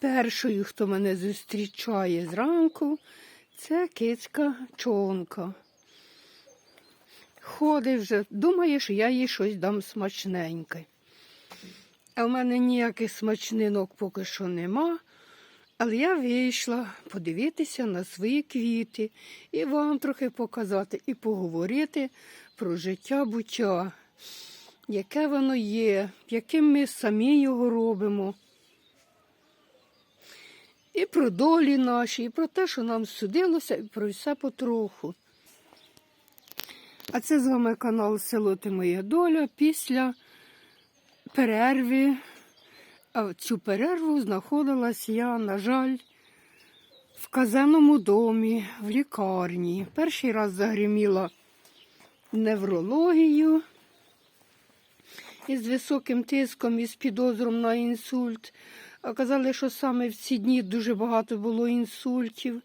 Першою, хто мене зустрічає зранку, це кицька чонка. Ходить вже, думає, що я їй щось дам смачненьке. А в мене ніяких смачнинок поки що нема. Але я вийшла подивитися на свої квіти і вам трохи показати, і поговорити про життя буття, яке воно є, яким ми самі його робимо. І про долі наші, і про те, що нам судилося, і про все потроху. А це з вами канал Село Ти Моя Доля після перерви. А цю перерву знаходилась я, на жаль, в казенному домі, в лікарні. Перший раз загриміла неврологію із високим тиском і з підозром на інсульт. Казали, що саме в ці дні дуже багато було інсультів.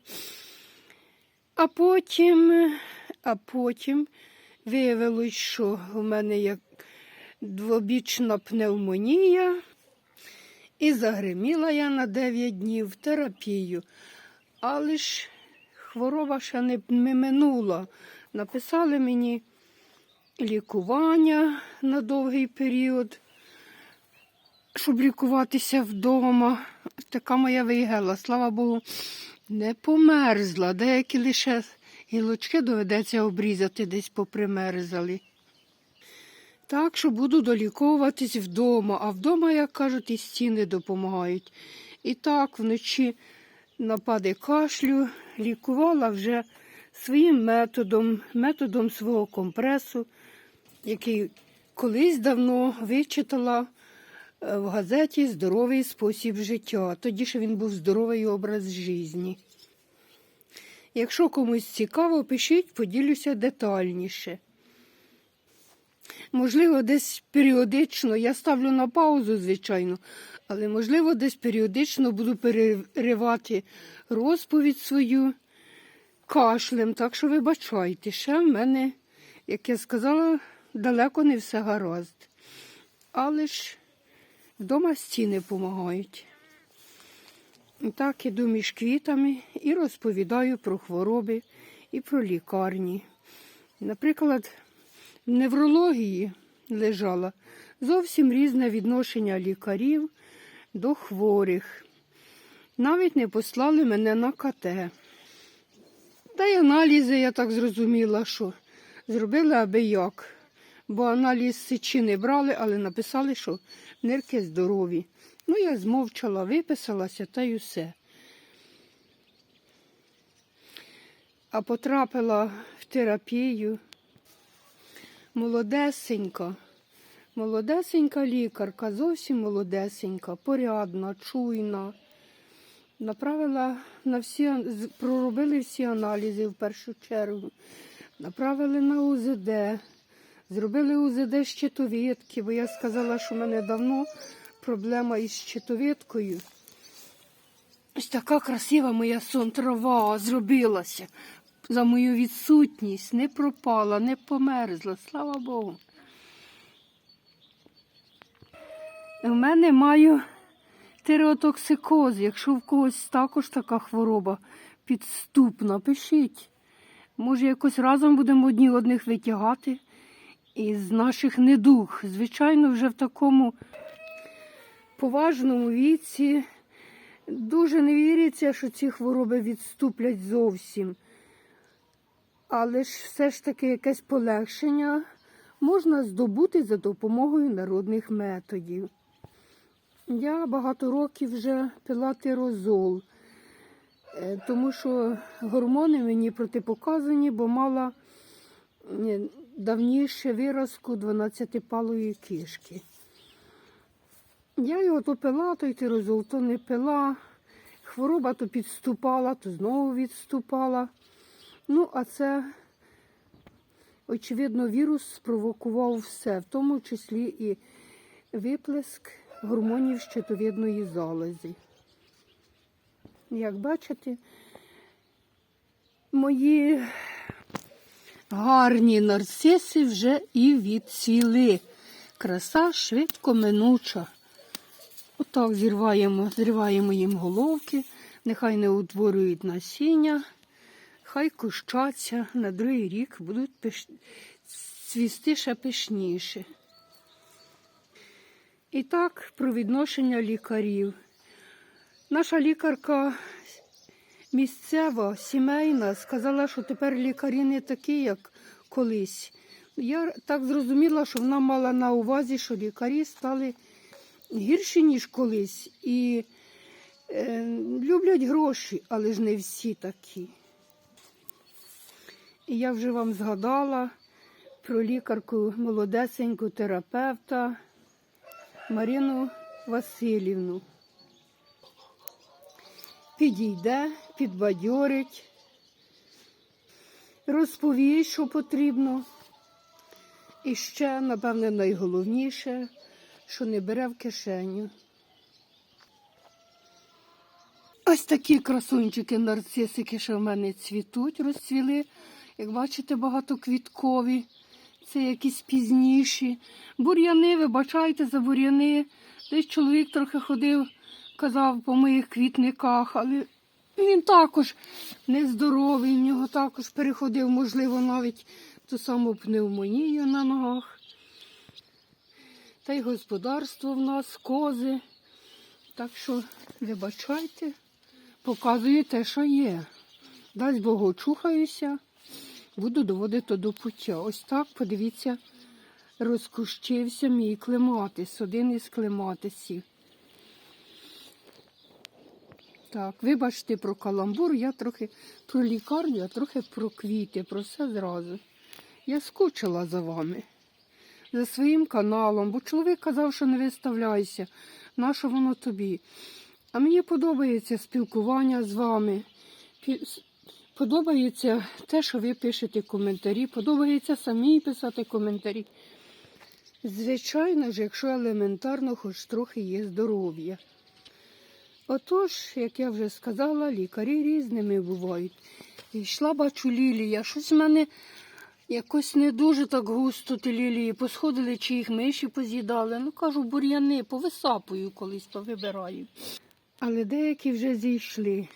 А потім, а потім виявилось, що в мене як двобічна пневмонія. І загриміла я на 9 днів в терапію. Але ж хвороба ще не минула. Написали мені лікування на довгий період, щоб лікуватися вдома. Така моя вигела, слава Богу, не померзла. Деякі лише гілочки доведеться обрізати, десь попримерзали. Так що буду доліковуватись вдома, а вдома, як кажуть, і стіни допомагають. І так, вночі напади кашлю, лікувала вже своїм методом, методом свого компресу, який колись давно вичитала в газеті Здоровий спосіб життя. Тоді ще він був здоровий образ житті. Якщо комусь цікаво, пишіть, поділюся детальніше. Можливо, десь періодично, я ставлю на паузу, звичайно, але можливо, десь періодично буду переривати розповідь свою кашлем. Так що вибачайте, ще в мене, як я сказала, далеко не все гаразд. Але ж вдома стіни допомагають. Так іду між квітами і розповідаю про хвороби і про лікарні. Наприклад, в неврології лежала зовсім різне відношення лікарів до хворих. Навіть не послали мене на КТ. Та й аналізи, я так зрозуміла, що зробили аби як. Бо аналіз сечі не брали, але написали, що нирки здорові. Ну, я змовчала, виписалася та й усе. А потрапила в терапію молодесенька, молодесенька лікарка, зовсім молодесенька, порядна, чуйна. Направила на всі, проробили всі аналізи в першу чергу. Направили на УЗД, зробили УЗД щитовідки, бо я сказала, що в мене давно проблема із щитовідкою. Ось така красива моя сон трава зробилася за мою відсутність, не пропала, не померзла, слава Богу. У мене маю тиреотоксикоз. Якщо в когось також така хвороба підступна, пишіть. Може, якось разом будемо одні одних витягати із наших недуг. Звичайно, вже в такому поважному віці дуже не віриться, що ці хвороби відступлять зовсім. Але ж все ж таки якесь полегшення можна здобути за допомогою народних методів. Я багато років вже пила тирозол, е, тому що гормони мені протипоказані, бо мала е, давніше виразку 12-палої кишки. Я його то пила, той тирозол, то не пила. Хвороба то підступала, то знову відступала. Ну, а це, очевидно, вірус спровокував все, в тому числі і виплеск гормонів щитовидної залози. Як бачите, мої гарні нарциси вже і відцвіли. Краса швидко минуча. От Так, зірваємо, зриваємо їм головки, нехай не утворюють насіння, хай кущаться на другий рік будуть пиш... цвісти ще пишніше. І так, про відношення лікарів. Наша лікарка місцева, сімейна, сказала, що тепер лікарі не такі, як колись. Я так зрозуміла, що вона мала на увазі, що лікарі стали гірші, ніж колись, і е, люблять гроші, але ж не всі такі. І я вже вам згадала про лікарку молодесеньку терапевта Марину Васильівну. Підійде, підбадьорить, розповість, що потрібно. І ще, напевне, найголовніше, що не бере в кишеню. Ось такі красунчики нарцисики, що в мене цвітуть, розцвіли. Як бачите, багатоквіткові. Це якісь пізніші. Бур'яни, вибачайте за бур'яни. Десь чоловік трохи ходив, казав по моїх квітниках, але він також нездоровий, в нього також переходив, можливо, навіть ту саму пневмонію на ногах. Та й господарство в нас, кози. Так що, вибачайте, показую те, що є. Дасть Богу, чухаюся, буду доводити до пуття. Ось так, подивіться, розкущився мій клематис, один із клематисів. Так, вибачте про каламбур, я трохи про лікарню, а трохи про квіти, про все зразу. Я скучила за вами, за своїм каналом, бо чоловік казав, що не виставляйся, нащо воно тобі. А мені подобається спілкування з вами. Подобається те, що ви пишете коментарі, подобається самі писати коментарі. Звичайно ж, якщо елементарно, хоч трохи є здоров'я. Отож, як я вже сказала, лікарі різними бувають. І йшла, бачу, лілія. Щось в мене якось не дуже так густо ті лілії. Посходили, чи їх миші поз'їдали. Ну, кажу, бур'яни, повисапую колись, повибираю. Але деякі вже зійшли.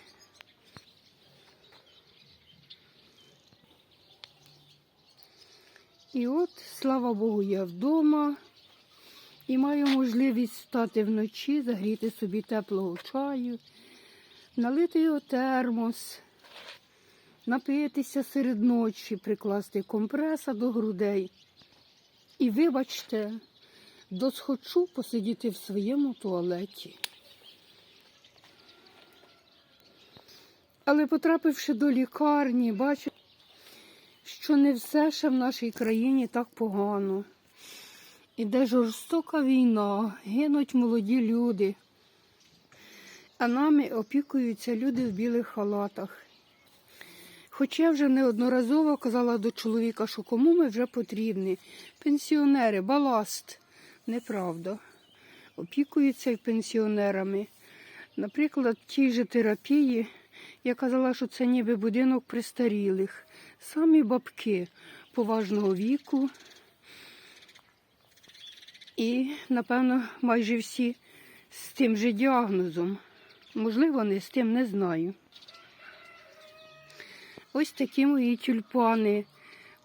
І от, слава Богу, я вдома і маю можливість встати вночі, загріти собі теплого чаю, налити його термос, напитися серед ночі, прикласти компреса до грудей. І вибачте, досхочу посидіти в своєму туалеті. Але потрапивши до лікарні, бачу, що не все ще в нашій країні так погано. Іде жорстока війна, гинуть молоді люди, а нами опікуються люди в білих халатах. Хоч я вже неодноразово казала до чоловіка, що кому ми вже потрібні. Пенсіонери, баласт. Неправда. Опікуються й пенсіонерами. Наприклад, в тій же терапії я казала, що це ніби будинок престарілих. Самі бабки поважного віку. І, напевно, майже всі з тим же діагнозом. Можливо, не з тим, не знаю. Ось такі мої тюльпани,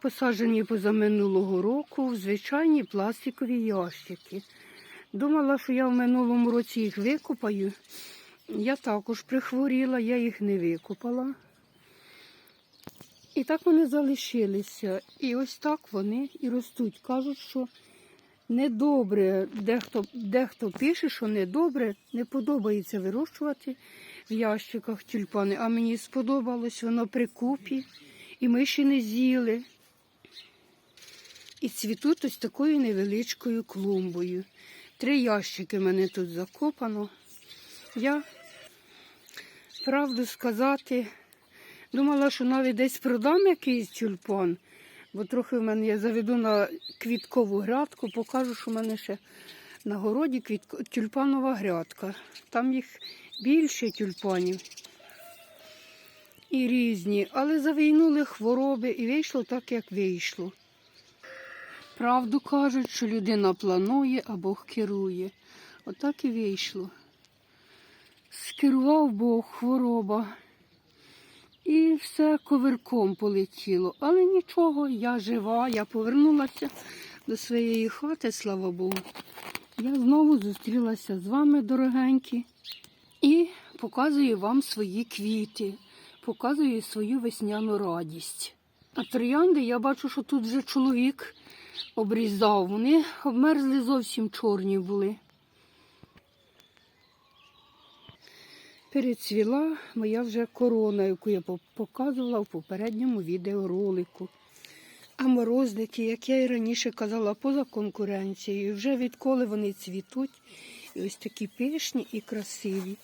посаджені позаминулого року в звичайні пластикові ящики. Думала, що я в минулому році їх викопаю. Я також прихворіла, я їх не викопала. І так вони залишилися. І ось так вони і ростуть. Кажуть, що недобре, дехто, дехто пише, що недобре, не подобається вирощувати в ящиках тюльпани. А мені сподобалось, воно при купі, і ми ще не з'їли. І цвітуть ось такою невеличкою клумбою. Три ящики мене тут закопано. Я, правду сказати, думала, що навіть десь продам якийсь тюльпан, бо трохи в мене я заведу на квіткову грядку, покажу, що в мене ще на городі квітко... тюльпанова грядка. Там їх більше тюльпанів і різні, але завійнули хвороби і вийшло так, як вийшло. Правду кажуть, що людина планує, а Бог керує. Отак і вийшло. керував Бог, хвороба. І все коверком полетіло. Але нічого, я жива, я повернулася до своєї хати, слава Богу. Я знову зустрілася з вами, дорогенькі, і показую вам свої квіти, показую свою весняну радість. А троянди я бачу, що тут вже чоловік обрізав. Вони обмерзли зовсім чорні були. Перецвіла моя вже корона, яку я показувала в попередньому відеоролику. А морозники, як я і раніше казала, поза конкуренцією. Вже відколи вони цвітуть, і ось такі пишні і красиві.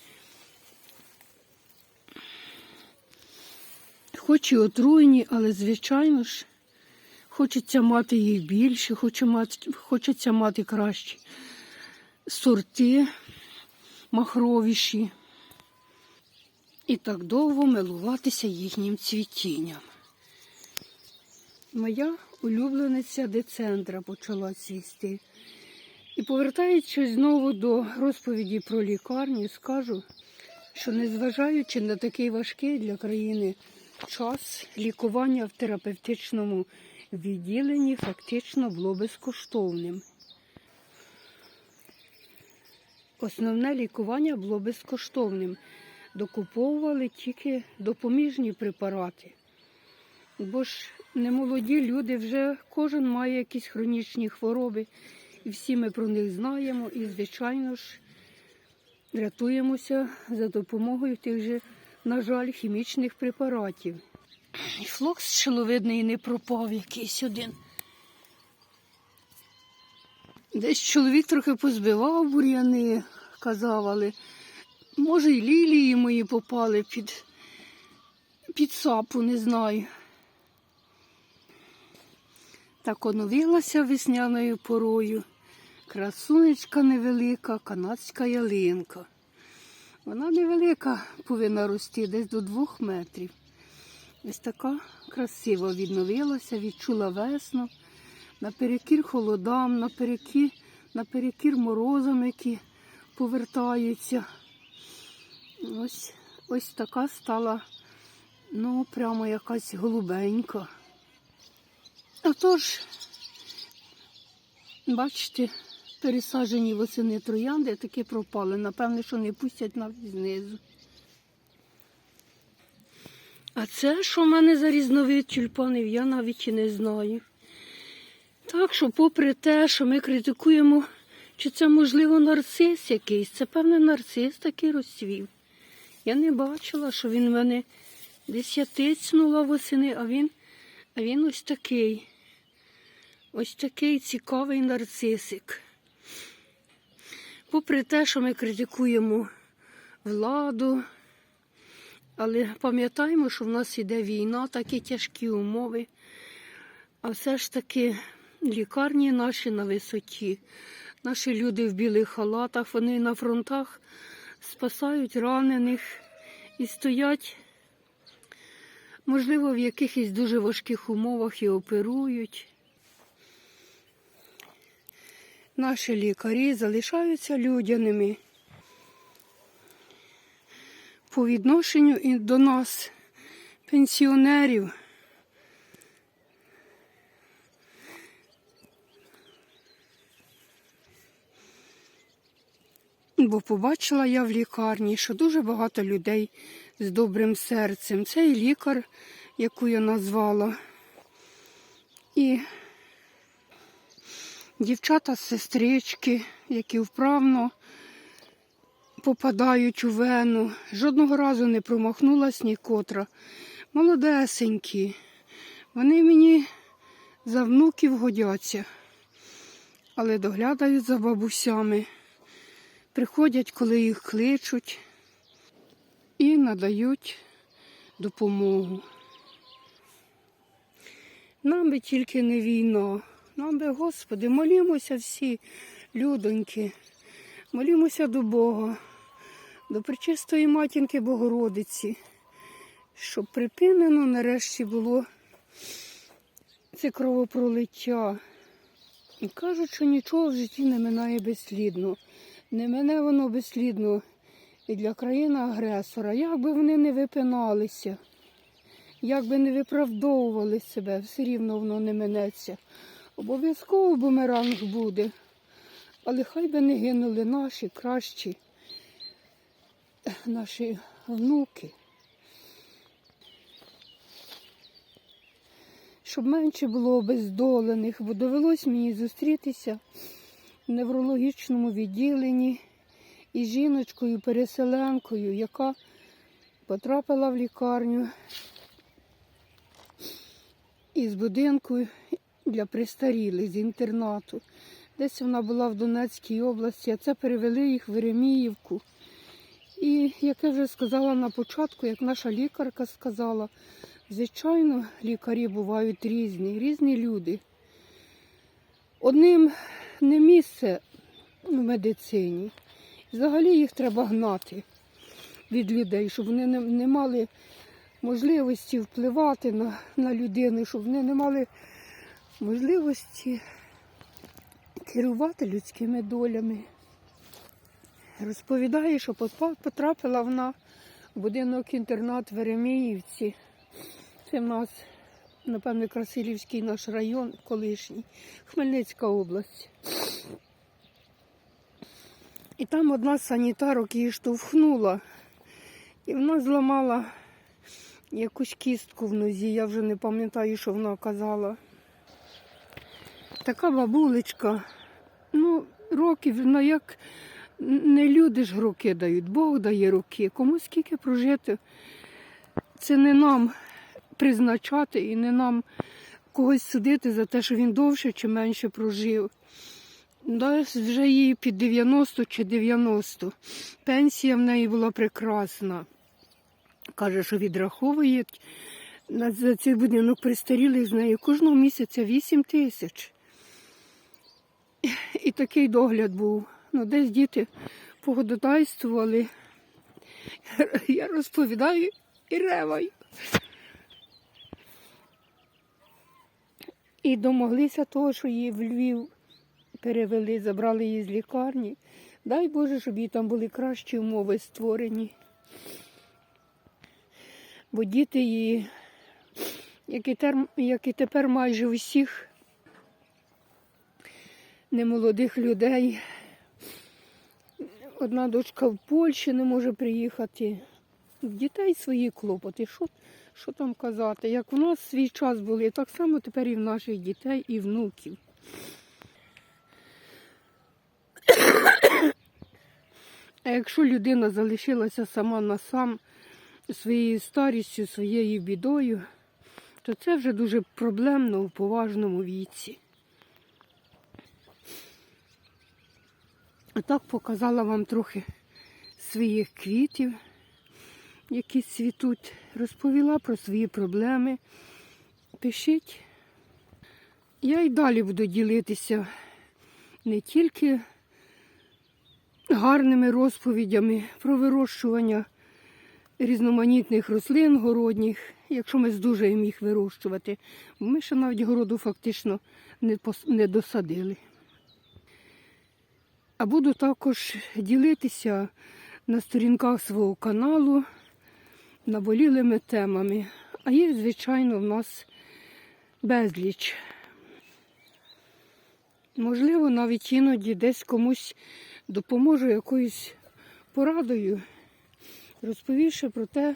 Хоч і отруйні, але, звичайно ж, хочеться мати їх більше, хочеться мати кращі сорти, махровіші. І так довго милуватися їхнім цвітінням. Моя улюблениця децентра почала цвісти. І повертаючись знову до розповіді про лікарню, скажу, що незважаючи на такий важкий для країни час, лікування в терапевтичному відділенні фактично було безкоштовним. Основне лікування було безкоштовним. Докуповували тільки допоміжні препарати. Бо ж немолоді люди вже кожен має якісь хронічні хвороби, і всі ми про них знаємо. І, звичайно ж, рятуємося за допомогою тих же, на жаль, хімічних препаратів. І флокс шиловидний не пропав якийсь один. Десь чоловік трохи позбивав бур'яни, казав, але може й лілії мої попали під, під сапу, не знаю. Так оновилася весняною порою. Красунечка невелика, канадська ялинка. Вона невелика, повинна рости десь до двох метрів. Ось така красива відновилася, відчула весну, наперекір холодам, наперекір, наперекір морозам, які повертаються. Ось, ось така стала, ну, прямо якась голубенька. А тож, бачите, пересаджені восени троянди таки пропали. Напевне, що не пустять навіть знизу. А це, що в мене за різновид тюльпанів, я навіть і не знаю. Так що, попри те, що ми критикуємо, чи це, можливо, нарцис якийсь, це, певне, нарцис такий розцвів. Я не бачила, що він в мене десь я тицнула восени, а він, а він ось такий. Ось такий цікавий нарцисик. Попри те, що ми критикуємо владу, але пам'ятаємо, що в нас іде війна, такі тяжкі умови. А все ж таки лікарні наші на висоті. Наші люди в білих халатах, вони на фронтах спасають ранених і стоять, можливо, в якихось дуже важких умовах і оперують. Наші лікарі залишаються людяними по відношенню до нас, пенсіонерів. Бо побачила я в лікарні, що дуже багато людей з добрим серцем. Це і лікар, яку я назвала. І дівчата-сестрички, які вправно попадають у вену. Жодного разу не промахнулась нікотра. Молодесенькі. Вони мені за внуків годяться, але доглядають за бабусями. Приходять, коли їх кличуть і надають допомогу. Нам би тільки не війна. Нам би, Господи, молімося всі, людоньки, молімося до Бога, до пречистої матінки Богородиці, щоб припинено нарешті було це кровопролиття. І кажуть, що нічого в житті не минає безслідно. Не мене воно безслідно і для країни-агресора. Як би вони не випиналися, як би не виправдовували себе, все рівно воно не минеться. Обов'язково бумеранг буде. Але хай би не гинули наші кращі, наші внуки. Щоб менше було обездолених, бо довелось мені зустрітися неврологічному відділенні із жіночкою-переселенкою, яка потрапила в лікарню із будинку для престарілих з інтернату. Десь вона була в Донецькій області, а це перевели їх в Ереміївку. І, як я вже сказала на початку, як наша лікарка сказала, звичайно, лікарі бувають різні, різні люди. Одним не місце в медицині. Взагалі їх треба гнати від людей, щоб вони не, не мали можливості впливати на, на людину, щоб вони не мали можливості керувати людськими долями. Розповідає, що потрапила вона в будинок-інтернат в Ереміївці. Це в нас, напевно, Красилівський наш район колишній, Хмельницька область. І там одна з санітарок її штовхнула, і вона зламала якусь кістку в нозі, я вже не пам'ятаю, що вона казала. Така бабулечка, ну, років, ну як не люди ж роки дають, Бог дає роки. Кому скільки прожити, це не нам призначати і не нам когось судити за те, що він довше чи менше прожив. Десь вже їй під 90 чи 90. Пенсія в неї була прекрасна. Каже, що відраховують на- за цей будинок пристарілих з нею кожного місяця 8 тисяч. І такий догляд був. Ну, десь діти погододайствували. Я розповідаю і реваю. І домоглися того, що її в Львів перевели, забрали її з лікарні. Дай Боже, щоб їй там були кращі умови створені. Бо діти її, як і, тер, як і тепер майже усіх немолодих людей. Одна дочка в Польщі не може приїхати. Дітей свої клопоти. Що, що там казати? Як у нас свій час були, так само тепер і в наших дітей і внуків. А якщо людина залишилася сама на сам своєю старістю, своєю бідою, то це вже дуже проблемно у поважному віці. А так показала вам трохи своїх квітів, які цвітуть. Розповіла про свої проблеми. Пишіть. Я й далі буду ділитися не тільки гарними розповідями про вирощування різноманітних рослин городніх, якщо ми здужаємо їх вирощувати. Ми ще навіть городу фактично не досадили. А буду також ділитися на сторінках свого каналу наболілими темами. А їх, звичайно, в нас безліч. Можливо, навіть іноді десь комусь допоможу якоюсь порадою, розповівши про те,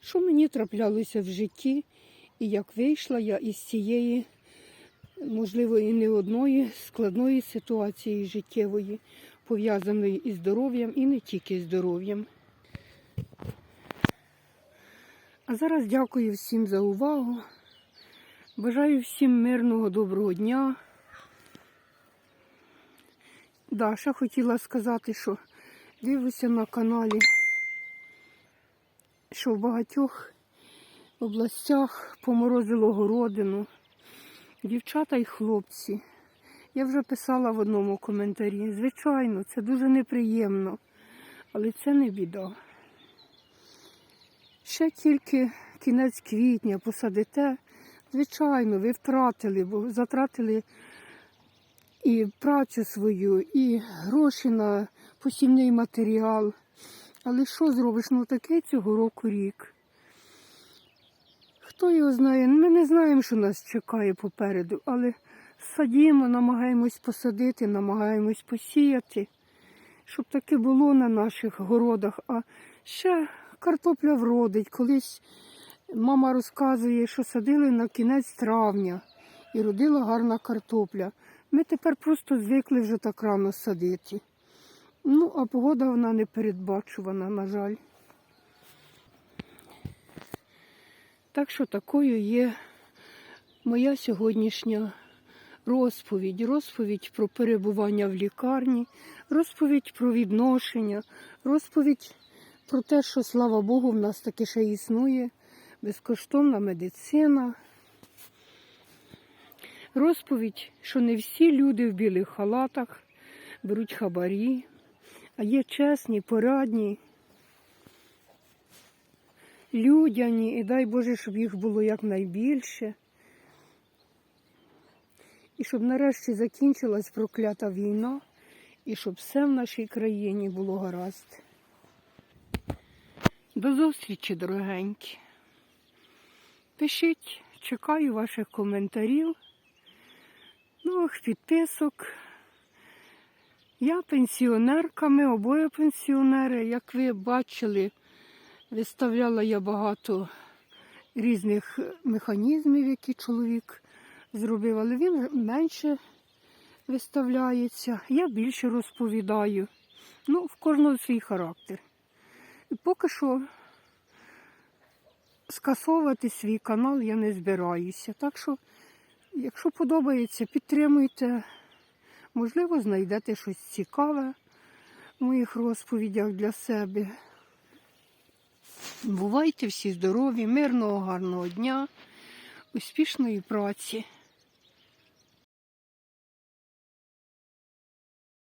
що мені траплялося в житті і як вийшла я із цієї, можливо, і не одної складної ситуації життєвої, пов'язаної із здоров'ям і не тільки здоров'ям. А зараз дякую всім за увагу. Бажаю всім мирного, доброго дня. Даша хотіла сказати, що дивлюся на каналі, що в багатьох областях поморозило городину, дівчата і хлопці. Я вже писала в одному коментарі. Звичайно, це дуже неприємно, але це не біда. Ще тільки кінець квітня посадите. Звичайно, ви втратили, бо затратили і працю свою, і гроші на посівний матеріал. Але що зробиш? Ну такий цього року рік. Хто його знає? Ми не знаємо, що нас чекає попереду, але садімо, намагаємось посадити, намагаємось посіяти, щоб таке було на наших городах. А ще картопля вродить. Колись мама розказує, що садили на кінець травня і родила гарна картопля. Ми тепер просто звикли вже так рано садити. Ну, а погода вона не передбачувана, на жаль. Так що такою є моя сьогоднішня розповідь. Розповідь про перебування в лікарні, розповідь про відношення, розповідь про те, що, слава Богу, в нас таки ще існує безкоштовна медицина. Розповідь, що не всі люди в білих халатах беруть хабарі, а є чесні, порадні, людяні, і дай Боже, щоб їх було якнайбільше. І щоб нарешті закінчилась проклята війна, і щоб все в нашій країні було гаразд. До зустрічі, дорогенькі. Пишіть, чекаю ваших коментарів, нових підписок. Я пенсіонерка, ми обоє пенсіонери. Як ви бачили, виставляла я багато різних механізмів, які чоловік зробив, але він менше виставляється. Я більше розповідаю. Ну, в кожного свій характер. І поки що скасовувати свій канал я не збираюся. Так що, якщо подобається, підтримуйте. Можливо, знайдете щось цікаве в моїх розповідях для себе. Бувайте всі здорові, мирного, гарного дня, успішної праці.